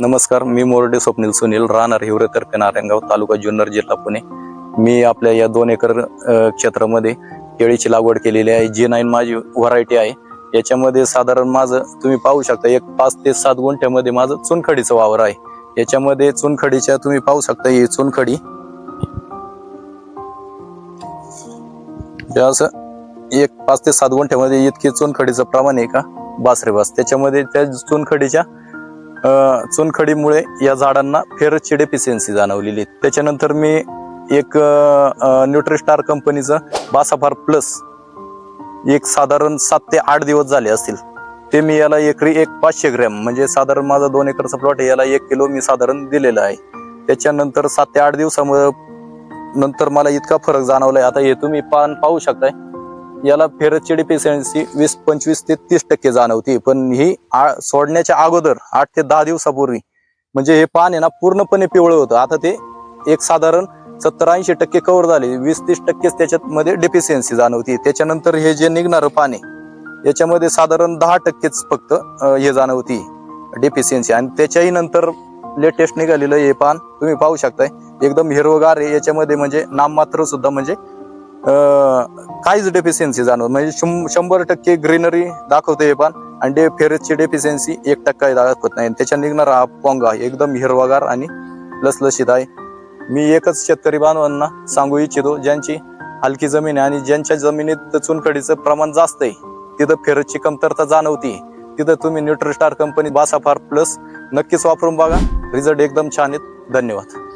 नमस्कार मी मोरडे स्वप्नील सुनील राहणार हिवरेतर्फे नारायणगाव तालुका जुन्नर जिल्हा पुणे. मी आपल्या या दोन एकर क्षेत्रामध्ये केळीची लागवड केलेली आहे जी नाईन माझी व्हरायटी आहे. याच्यामध्ये साधारण माझं तुम्ही पाहू शकता एक पाच ते सात गुंठ्यामध्ये माझं चुनखडीचं वावर आहे. याच्यामध्ये चुनखडीच्या तुम्ही पाहू शकता ही चुनखडी. असं एक पाच ते सात गुंठ्यामध्ये इतकी चुनखडीचं प्रमाण आहे का? बासरे बास. त्याच्यामध्ये त्या चुनखडीच्या चुनखडीमुळे या झाडांना फेरसची डेफिशियन्सी जाणवलेली आहे. त्याच्यानंतर मी एक न्यूट्रिस्टार कंपनीचं बासाफार प्लस एक साधारण सात ते आठ दिवस झाले असतील. ते मी याला एकरी एक पाचशे ग्रॅम म्हणजे साधारण माझा दोन एकरचा प्लॉट आहे याला एक किलो मी साधारण दिलेलं आहे. त्याच्यानंतर सात ते आठ दिवसामुळे नंतर मला इतका फरक जाणवलाय. आता हे तुम्ही पान पाहू शकताय. याला फेरचेडी डेफिशियन्सी वीस पंचवीस ते तीस टक्के जाणवती पण ही आ- सोडण्याच्या अगोदर आठ ते दहा दिवसापूर्वी म्हणजे हे पान आहे ना पूर्णपणे पिवळं होतं. आता ते एक साधारण सत्तर ऐंशी टक्के कव्हर झाले. वीस तीस टक्केच त्याच्यात मध्ये डेफिशियन्सी जाणवते त्याच्यानंतर हे जे निघणारं पान आहे याच्यामध्ये साधारण दहा टक्केच फक्त हे जाणवती डेफिशियन्सी आणि त्याच्याही नंतर लेटेस्ट निघालेलं हे पान तुम्ही पाहू शकताय. एकदम हिरवगार आहे. याच्यामध्ये म्हणजे नाममात्र सुद्धा म्हणजे काहीच डेफिशियन्सी जाणवत म्हणजे शं- शंभर टक्के ग्रीनरी दाखवते हे पान आणि डे फेरसची डेफिशियन्सी एक टक्काही दाखवत नाही. आणि त्याच्या निघणारा हा पोंगा एकदम हिरवागार आणि लसलशीत आहे. मी एकच शेतकरी बांधवांना सांगू इच्छितो ज्यांची हलकी जमीन आहे आणि ज्यांच्या जमिनीत चुनखडीचं प्रमाण जास्त आहे तिथं फेरसची कमतरता जाणवती तिथं तुम्ही न्यूट्रिस्टार कंपनी बासाफार प्लस नक्कीच वापरून बघा. रिझल्ट एकदम छान आहेत. धन्यवाद.